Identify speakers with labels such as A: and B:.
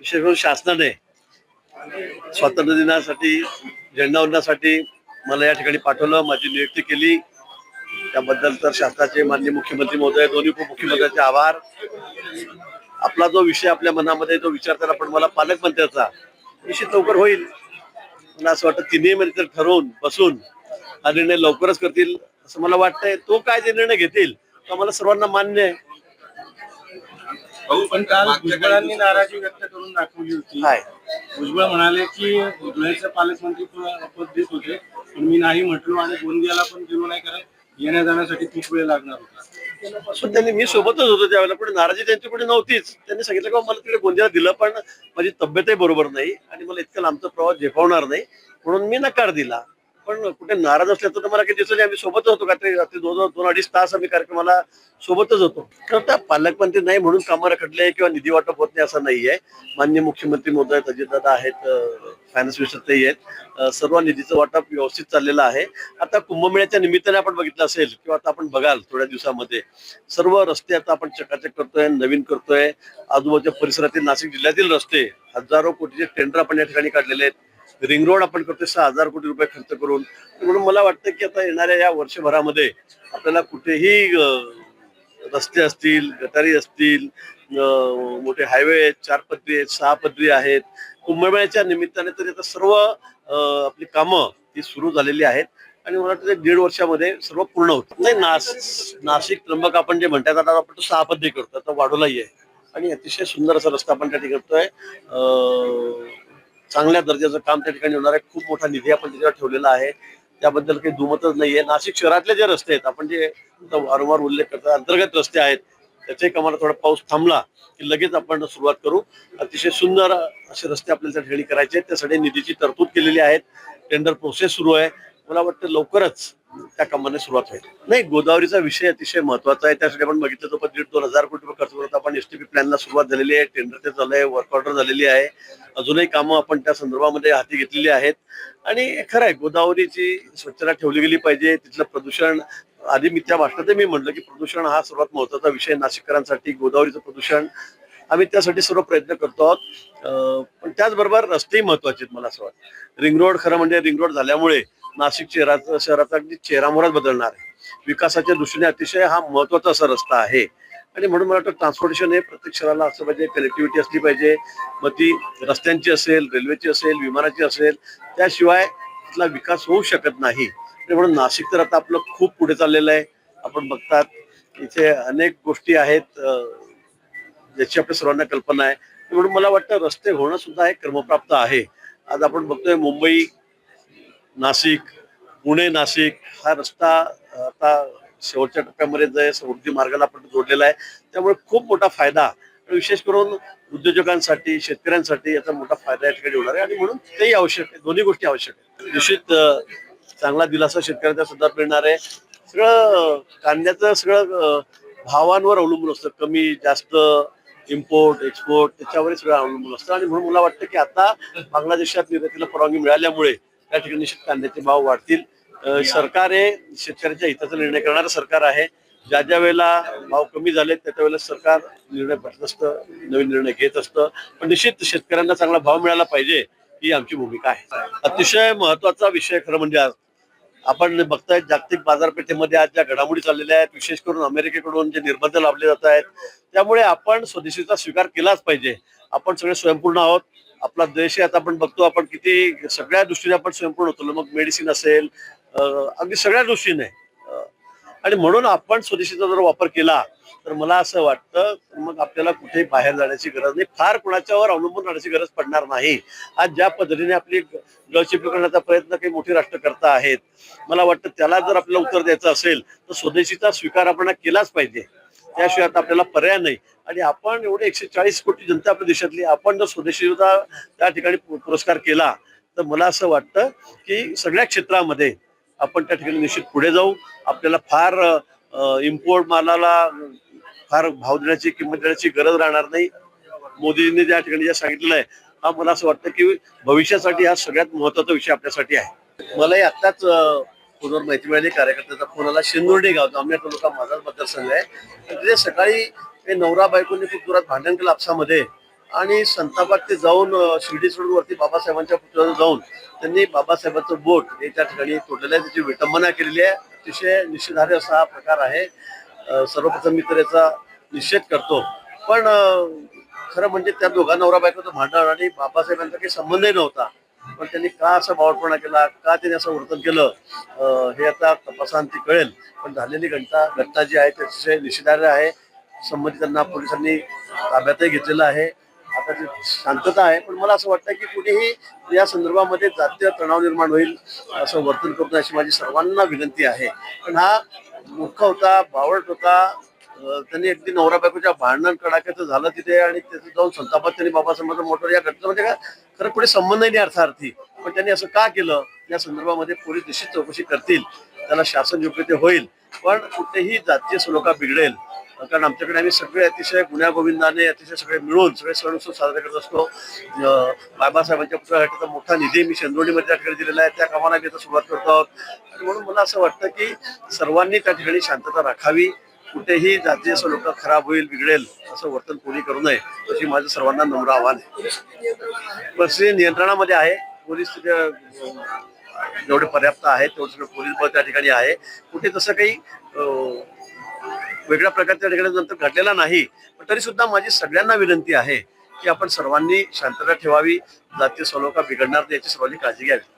A: विशेष करून शासनाने स्वातंत्र्य दिनासाठी झेंडावंदनासाठी मला या ठिकाणी पाठवलं माझी नियुक्ती केली. त्याबद्दल तर शासनाचे माननीय मुख्यमंत्री महोदय दोन्ही उपमुख्यमंत्र्यांचे आभार. आपला जो विषय आपल्या मनामध्ये जो विचार करा पण मला पालकमंत्र्याचा निश्चित लवकर होईल. मला असं वाटतं तिन्ही मध्ये ठरवून बसून हा निर्णय लवकरच करतील असं मला वाटतंय. तो काय जे निर्णय घेतील तो मला सर्वांना मान्य आहे.
B: भाऊ पण काल भुजबळांनी नाराजी व्यक्त करून दाखवली होती. भुजबळ म्हणाले की धुळ्याचे पालकमंत्री पद देत होते पण मी नाही म्हटलो आणि गोंदियाला पण गेलो नाही कारण येण्या जाण्यासाठी खूप वेळ लागणार होता.
A: पण त्यांनी मी सोबतच होतो त्यावेळेला पण नाराजी त्यांच्याकडे नव्हतीच. त्यांनी सांगितलं का मला तिकडे गोंदियाला दिलं पण माझी तब्येतही बरोबर नाही आणि मला इतकं लांबचा प्रवास झेपावणार नाही म्हणून मी नकार दिला. पण कुठे नाराज असल्याचं तर मला काही दिसलं नाही. आम्ही सोबतच होतो. का ते रात्री दोन दोन अडीच तास आम्ही कार्यक्रमाला सोबतच होतो. तर त्या पालकमंत्री नाही म्हणून कामं रखडले किंवा निधी वाटप होत नाही असं नाहीये. मान्य मुख्यमंत्री महोदय अजितदादा आहेत फायनान्स मिनिस्टर तेही आहेत. सर्व निधीचं वाटप व्यवस्थित चाललेलं आहे. आता कुंभमेळ्याच्या निमित्ताने आपण बघितलं असेल किंवा आता आपण बघाल थोड्या दिवसामध्ये सर्व रस्ते आता आपण चकाचक करतोय नवीन करतोय. आजूबाजूच्या परिसरातील नाशिक जिल्ह्यातील रस्ते हजारो कोटीचे टेंडर आपण या ठिकाणी काढलेले आहेत. रिंग रोड आपण करतोय सहा हजार कोटी रुपये खर्च करून. म्हणून मला वाटतं की आता येणाऱ्या या वर्षभरामध्ये आपल्याला कुठेही रस्ते असतील गटारी असतील मोठे हायवे आहेत चार पदरी आहेत सहा पदरी आहेत. कुंभमेळ्याच्या निमित्ताने तरी आता सर्व आपली कामं ती सुरू झालेली आहेत. आणि मला वाटतं दीड वर्षामध्ये सर्व पूर्ण होतं नाही नास नाशिक त्र्यंबक आपण जे म्हणतात आता आपण तो सहा पदरी करतो आता वाढवलाही आहे. आणि अतिशय सुंदर असा रस्ता आपण त्या ठिकाणी करतोय. चांगल्या दर्जाचं काम त्या ठिकाणी होणार आहे. खूप मोठा निधी आपण त्याच्यावर ठेवलेला आहे. त्याबद्दल काही दुमतच नाहीये. नाशिक शहरातले जे रस्ते आहेत आपण जे वारंवार उल्लेख करतो अंतर्गत रस्ते आहेत त्याच्याही कामाला थोडा पाऊस थांबला की लगेच आपण सुरुवात करू. अतिशय सुंदर असे रस्ते आपल्याला त्या ठिकाणी करायचे आहेत. त्यासाठी निधीची तरतूद केलेली आहे. टेंडर प्रोसेस सुरू आहे. मला वाटतं लवकरच त्या कामाने सुरुवात होईल. नाही गोदावरीचा विषय अतिशय महत्त्वाचा आहे. त्यासाठी आपण बघितलं तर दीड दोन हजार कोटी रुपये खर्च करत आपण एसटीपी प्लॅनला सुरुवात झालेली आहे. टेंडर ते चालू आहे. वर्क ऑर्डर झालेली आहे. अजूनही कामं आपण त्या संदर्भामध्ये हाती घेतलेली आहेत. आणि खरं आहे गोदावरीची स्वच्छता ठेवली गेली पाहिजे तिथलं प्रदूषण आधी मी त्या भाषणात मी म्हटलं की प्रदूषण हा सर्वात महत्त्वाचा विषय नाशिककरांसाठी गोदावरीचं प्रदूषण. आम्ही त्यासाठी सर्व प्रयत्न करतो आहोत. पण त्याचबरोबर रस्तेही महत्त्वाचे आहेत मला असं वाटतं. रिंग रोड खरं म्हणजे रिंग रोड झाल्यामुळे नाशिक शहराचा शहराचा अगदी चेहरामोहराच बदलणार आहे. विकासाच्या दृष्टीने अतिशय हा महत्त्वाचा असा रस्ता आहे. आणि म्हणून मला वाटतं ट्रान्सपोर्टेशन हे प्रत्येक शहराला असं पाहिजे कनेक्टिव्हिटी असली पाहिजे. मग ती रस्त्यांची असेल रेल्वेची असेल विमानाची असेल त्याशिवाय तिथला विकास होऊ शकत नाही. आणि म्हणून नाशिक तर आता आपलं खूप पुढे चाललेलं आहे. आपण बघतात इथे अनेक गोष्टी आहेत ज्याची आपल्या सर्वांना कल्पना आहे. म्हणून मला वाटतं रस्ते होणं सुद्धा हे क्रमप्राप्त आहे. आज आपण बघतोय मुंबई नाशिक पुणे नाशिक हा रस्ता आता शेवटच्या टप्प्यामध्ये जे समृद्धी मार्गाला आपण जोडलेला आहे त्यामुळे खूप मोठा फायदा विशेष करून उद्योजकांसाठी शेतकऱ्यांसाठी याचा मोठा फायदा या ठिकाणी होणार आहे. आणि म्हणून तेही आवश्यक आहे दोन्ही गोष्टी आवश्यक आहेत. निश्चित चांगला दिलासा शेतकऱ्यांचा सुद्धा मिळणार आहे. सगळं कांद्याचं सगळं भावांवर अवलंबून असतं. कमी जास्त इम्पोर्ट एक्सपोर्ट त्याच्यावर सगळं अवलंबून असतं. आणि म्हणून मला वाटतं की आता बांगलादेशात निर्यातीला परवानगी मिळाल्यामुळे त्या ठिकाणी निश्चित कांद्याचे भाव वाढतील. सरकार हे शेतकऱ्याच्या हिताचा निर्णय करणारं सरकार आहे. ज्या ज्या वेळेला भाव कमी झाले त्या त्या वेळेला सरकार निर्णय बदलत असतं नवीन निर्णय घेत असतं. पण निश्चित शेतकऱ्यांना चांगला भाव मिळाला पाहिजे ही आमची भूमिका आहे. अतिशय महत्त्वाचा विषय खरं म्हणजे आज आपण बघताय जागतिक बाजारपेठेमध्ये आज ज्या घडामोडी चाललेल्या आहेत विशेष करून अमेरिकेकडून जे निर्बंध लावले जात आहेत त्यामुळे आपण स्वदेशीचा स्वीकार केलाच पाहिजे. आपण सगळे स्वयंपूर्ण आहोत. आपला देश आहे आता आपण बघतो आपण किती सगळ्या दृष्टीने आपण स्वयंपूर्ण होतो. मग मेडिसिन असेल अगदी सगळ्या दृष्टीने आणि म्हणून आपण स्वदेशीचा जर वापर केला तर मला असं वाटतं मग आपल्याला कुठेही बाहेर जाण्याची गरज नाही. फार कुणाच्यावर अवलंबून राहण्याची गरज पडणार नाही. आज ज्या पद्धतीने आपली गळचिपी करण्याचा प्रयत्न काही मोठी राष्ट्र करता आहेत मला वाटतं त्याला जर आपल्याला उत्तर द्यायचं असेल तर स्वदेशीचा स्वीकार आपण केलाच पाहिजे. त्याशिवाय आता आपल्याला पर्याय नाही. आणि आपण एवढे एकशे चाळीस कोटी जनता आपल्या देशातली आपण जर स्वदेशीचा त्या ठिकाणी पुरस्कार केला तर मला असं वाटतं की सगळ्या क्षेत्रामध्ये आपण त्या ठिकाणी निश्चित पुढे जाऊ. आपल्याला फार इम्पोर्ट मालाला फार भाव देण्याची किंमत देण्याची गरज राहणार नाही. मोदींनी त्या ठिकाणी जे सांगितलेलं आहे हा मला असं वाटतं की भविष्यासाठी हा सगळ्यात महत्त्वाचा विषय आपल्यासाठी आहे. मलाही आत्ताच फोनवर माहिती मिळाली. कार्यकर्त्याचा फोन आला. शिंदुर्डे गाव आम्ही तालुका माझाच मतदारसंघ आहे. तर तिथे सकाळी नवरा बायकोनी खूप जोरात भांडण केलं आपसामध्ये. आणि संतापात ते जाऊन शिर्डी सोडून वरती बाबासाहेबांच्या पुतळ्यावर जाऊन त्यांनी बाबासाहेबांचं बोट हे त्या ठिकाणी तोडलेलं आहे. त्याची विटंबना केलेली आहे. अतिशय निषेधार्ह असा हा प्रकार आहे. सर्वप्रथम मी तर याचा निषेध करतो. पण खरं म्हणजे त्या दोघा नवरा बायकोचं भांडण आणि बाबासाहेबांचा काही संबंधही नव्हता. पण त्यांनी का असा बावटपणा केला? का त्यांनी असं वर्तन केलं? हे आता तपासांती कळेल. पण झालेली घटना घटना जी आहे त्याचे निषेधार्ह आहे. संबंधितांना पोलिसांनी ताब्यातही घेतलेलं आहे. आता जी शांतता आहे पण मला असं वाटतं की कुठेही या संदर्भामध्ये जातीय तणाव निर्माण होईल असं वर्तन करून अशी माझी सर्वांना विनंती आहे. पण हा मूर्ख होता बावळट होता त्यांनी अगदी नवरा बायकोच्या भांडण कडाक्याचं झालं तिथे आणि तिथे जाऊन संतापात त्यांनी बाबासाहेबांचं मोटर या घटनेमध्ये म्हणजे का खरं पुढे संबंध नाही अर्थार्थी पण त्यांनी असं का केलं? या संदर्भामध्ये पोलीस निश्चित चौकशी करतील त्याला शासन योग्य ते होईल पण कुठेही जातीय सलोखा बिघडेल कारण आमच्याकडे आम्ही सगळे अतिशय गुण्यागोविंदाने अतिशय सगळे मिळून सगळे सण उत्सव साजरे करत असतो. बाबासाहेबांच्या पुतळ्यासाठी तर मोठा निधी मी शेंदोडीमध्ये त्या ठिकाणी दिलेला आहे. त्या कामाला मी आता सुरुवात करतो आहोत. आणि म्हणून मला असं वाटतं की सर्वांनी त्या ठिकाणी शांतता राखावी. कुठेही जाती असं लोक खराब होईल बिघडेल असं वर्तन कोणी करू नये अशी माझं सर्वांना नम्र आव्हान आहे. परिस्थिती नियंत्रणामध्ये आहे. पोलीस तिथे जेवढे पर्याप्त आहे तेवढे सगळं पोलीस बळ त्या ठिकाणी आहे. कुठे तसं काही वेगळ्या प्रकारच्या ठिकाणी नंतर घडलेला नाही. पण तरी सुद्धा माझी सगळ्यांना विनंती आहे की आपण सर्वांनी शांतता ठेवावी जातीय सलोखा बिघडणार याची सर्वांनी काळजी घ्यावी.